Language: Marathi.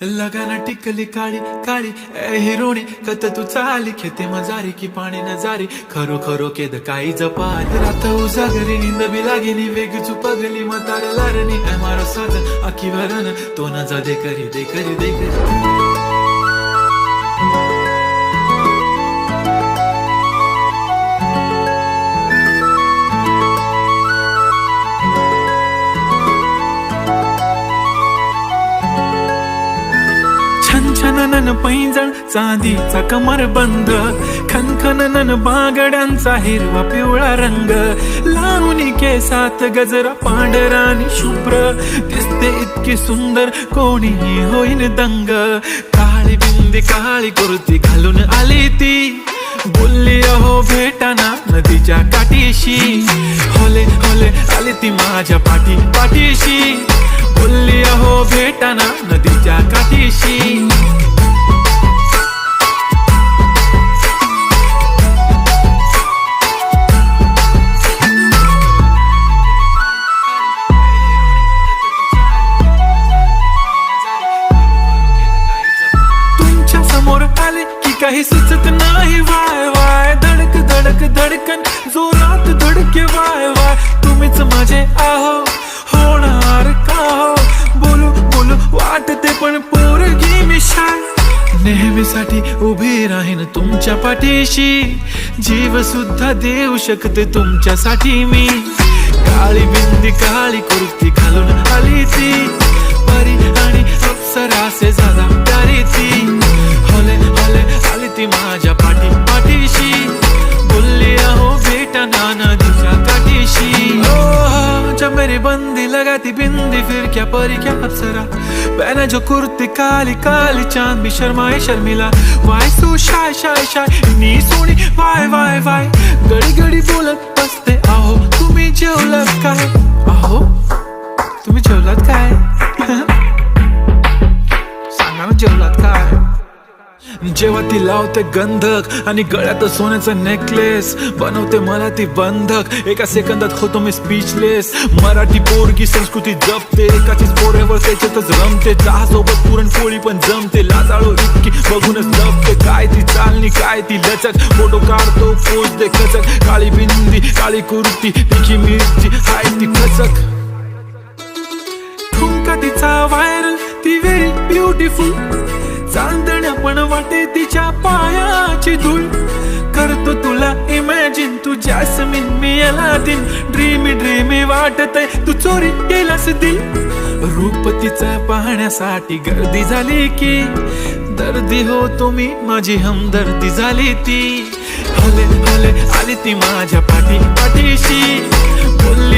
लगाना टिकली काळी काळी हिरोणी कत तू चाली खेते मजारी की पाणी नजारी खरो खरो केद काही जपात रात उजागरी निंद बी लागेनी वेग चुपगली मतार लारणी मारो साधन अखी वरण तो ना जा दे करी दे करी दे करी छननन पैंजण चांदीचा कमर बंद. खनखननन बागड्यांचा हिरवा पिवळा रंग. लावणी केसात गजरा पांढरा आणि शुभ्र. दिसते इतकी सुंदर कोणीही होईन दंग. काळी बिंदी काळी कुर्ती घालून आली ती. बोलली अहो भेटाना नदीच्या काठीशी. होले होले आली ती माझ्या पाठी पाठीशी. बोलली अहो भेटाना नदीच्या काठीशी. काही सुचत नाही वाय वाय. धडक धडक धडकन. जोरात धडके वाय वाय. तुम्हीच माझे आहो होणार का हो? बोलू बोलू वाटते पण पोरगी मी शाय. नेहमीसाठी उभी राहीन तुमच्या पाठीशी. जीव सुद्धा देऊ शकते तुमच्यासाठी मी. काळी बिंदी काळी कुर्ती घालून आली ती परी आणि अप्सरासे झाला प्यारी ती हले हले ती माझ्या पाठी पाठीशी बोलली अहो बेटा नाना दिशा काठीशी. मेरी बंदी लगाती बिंदी फिर क्या परी क्या अप्सरा. पहने जो कुर्ती काली काली चांद भी शर्माए Sharmila. Why so shy shy shy नी सोनी वाय वाय वाय जेव्हा ती लावते गंधक आणि गळ्यात सोन्याचं नेकलेस बनवते मला ती बंधक. एका सेकंदात होतो मी स्पीचलेस मराठी पोरगी संस्कृती जपते. एकाचीच पोरेवर त्याच्यातच रमते. चहा सोबत पुरणपोळी पण जमते. लाजाळू इतकी बघूनच जपते. काय ती चालणी काय ती लचक? फोटो काढतो पोच दे खचक. काळी बिंदी काळी कुर्ती तिची मिरची हाय ती खचक. ठुमका तिचा व्हायरल ती व्हेरी ब्युटिफुल चांद पण वाटे तिच्या पायाची धूळ करतो तुला इमॅजिन तू जॅस्मिन मी दिन ड्रीमी ड्रीमी वाटत तू चोरी केलास दिल. रूप तिचा पाहण्यासाठी गर्दी झाली की दर्दी हो तुम्ही माझी हमदर्दी झाली ती. हले हले आली ती माझ्या पाठी पाठीशी बोल